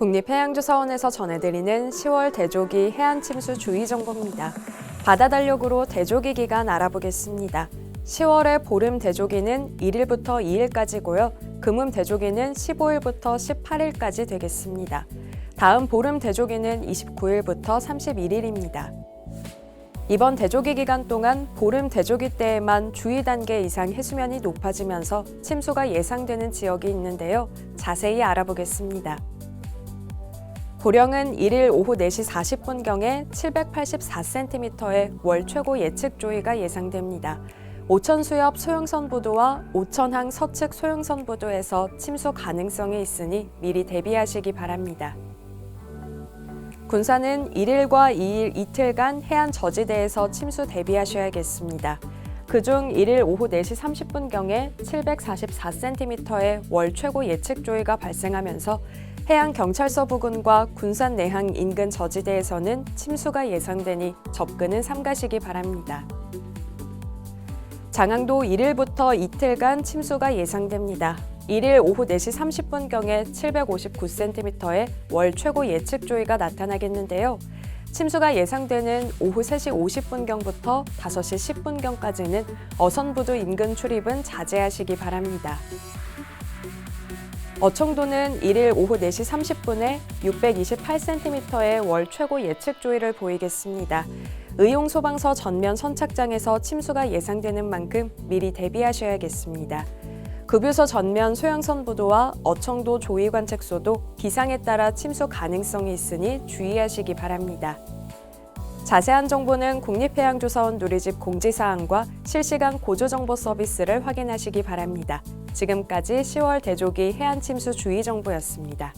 국립해양조사원에서 전해드리는 10월 대조기 해안침수 주의 정보입니다. 바다 달력으로 대조기 기간 알아보겠습니다. 10월의 보름 대조기는 1일부터 2일까지고요. 금음 대조기는 15일부터 18일까지 되겠습니다. 다음 보름 대조기는 29일부터 31일입니다. 이번 대조기 기간 동안 보름 대조기 때에만 주의 단계 이상 해수면이 높아지면서 침수가 예상되는 지역이 있는데요. 자세히 알아보겠습니다. 고령은 1일 오후 4시 40분경에 784cm의 월 최고 예측 조의가 예상됩니다. 오천 수협 소형선 부두와 오천항 서측 소형선 부두에서 침수 가능성이 있으니 미리 대비하시기 바랍니다. 군산은 1일과 2일 이틀간 해안 저지대에서 침수 대비하셔야겠습니다. 그중 1일 오후 4시 30분경에 744cm의 월 최고 예측 조의가 발생하면서 해양 경찰서 부근과 군산 내항 인근 저지대에서는 침수가 예상되니 접근은 삼가시기 바랍니다. 장항도 1일부터 이틀간 침수가 예상됩니다. 1일 오후 4시 30분경에 759cm의 월 최고 예측 조의가 나타나겠는데요. 침수가 예상되는 오후 3시 50분경부터 5시 10분경까지는 어선부두 인근 출입은 자제하시기 바랍니다. 어청도는 1일 오후 4시 30분에 628cm의 월 최고 예측 조의를 보이겠습니다. 의용 소방서 전면 선착장에서 침수가 예상되는 만큼 미리 대비하셔야겠습니다. 급유소 전면 소형선 부도와 어청도 조위 관측소도 기상에 따라 침수 가능성이 있으니 주의하시기 바랍니다. 자세한 정보는 국립해양조사원 누리집 공지사항과 실시간 고조정보 서비스를 확인하시기 바랍니다. 지금까지 10월 대조기 해안침수 주의 정보였습니다.